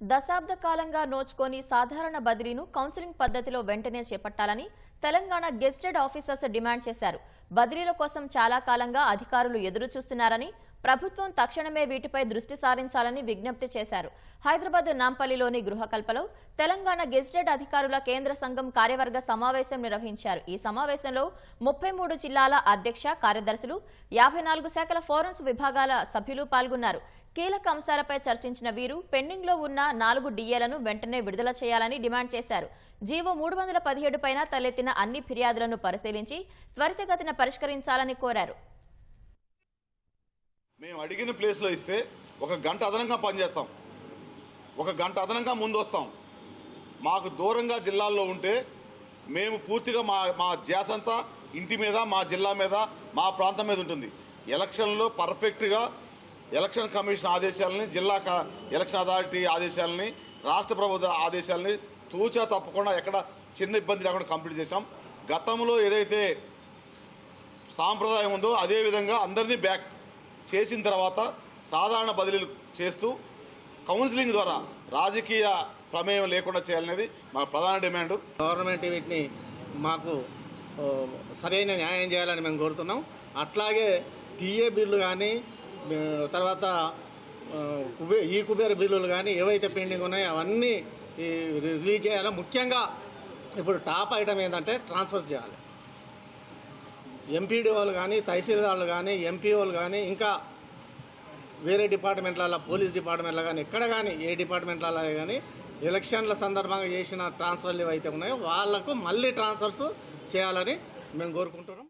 దశాబ్ద కాలంగా నోచుకొని సాధారణ బదిలీను కౌన్సిలింగ్ పద్ధతిలో వెంటనే చేపట్టాలని తెలంగాణ గెస్టెడ్ ఆఫీసర్స్ డిమాండ్ చేశారు. బదిలీల కోసం చాలా కాలంగా అధికారులు ఎదురు చూస్తున్నారని ప్రభుత్వం తక్షణమే వీటిపై దృష్టి సారించాలని విజ్ఞప్తి చేశారు. హైదరాబాద్ నాంపల్లిలోని గృహకల్పలో తెలంగాణ గెజిటెడ్ అధికారుల కేంద్ర సంఘం కార్యవర్గ సమావేశం నిర్వహించారు. ఈ సమావేశంలో ముప్పై మూడు జిల్లాల అధ్యక్ష కార్యదర్శులు యాభై నాలుగు శాఖల ఫోరెన్స్ విభాగాల సభ్యులు పాల్గొన్నారు. కీలక అంశాలపై చర్చించిన వీరు పెండింగ్లో ఉన్న నాలుగు డిఏలను వెంటనే విడుదల చేయాలని డిమాండ్ చేశారు. జీవో మూడు వందల పదిహేడు పైన తలెత్తిన అన్ని ఫిర్యాదులను పరిశీలించి త్వరితగతిన పరిష్కరించాలని కోరారు. మేము అడిగిన ప్లేస్లో ఇస్తే ఒక గంట అదనంగా పనిచేస్తాం. ఒక గంట అదనంగా ముందు వస్తాం మాకు దూరంగా జిల్లాల్లో ఉంటే మేము పూర్తిగా మా మా జాసంతా ఇంటి మీద మా జిల్లా మీద మా ప్రాంతం మీద ఉంటుంది. ఎలక్షన్లో పర్ఫెక్ట్గా ఎలక్షన్ కమిషన్ ఆదేశాలని జిల్లా ఎలక్షన్ అథారిటీ ఆదేశాలని రాష్ట్ర ప్రభుత్వ ఆదేశాలని తూచా తప్పకుండా ఎక్కడ చిన్న ఇబ్బంది లేకుండా కంప్లీట్ చేశాం. గతంలో ఏదైతే సాంప్రదాయం ఉందో అదేవిధంగా అందరినీ బ్యాక్ చేసిన తర్వాత సాధారణ బదిలీలు చేస్తూ కౌన్సిలింగ్ ద్వారా రాజకీయ ప్రమేయం లేకుండా చేయాలనేది మన ప్రధాన డిమాండ్. గవర్నమెంట్ వీటిని మాకు సరైన న్యాయం చేయాలని మేము కోరుతున్నాం. అట్లాగే టీఏ బిల్లు కానీ తర్వాత కుబే ఈ కుబేర బిల్లులు కానీ ఏవైతే పెండింగ్ ఉన్నాయో అవన్నీ ఈ రిలీజ్ చేయాలి. ముఖ్యంగా ఇప్పుడు టాప్ ఐటమ్ ఏంటంటే ట్రాన్స్ఫర్ చేయాలి. ఎంపీడీఓలు కానీ తహసీల్దార్లు కానీ ఎంపీఓలు కానీ ఇంకా వేరే డిపార్ట్మెంట్లలో పోలీస్ డిపార్ట్మెంట్లో కానీ ఎక్కడ కానీ ఏ డిపార్ట్మెంట్లలో కానీ ఎలక్షన్ల సందర్భంగా చేసిన ట్రాన్స్ఫర్లు ఏవైతే ఉన్నాయో వాళ్ళకు మళ్ళీ ట్రాన్స్ఫర్స్ చేయాలని మేము కోరుకుంటున్నాం.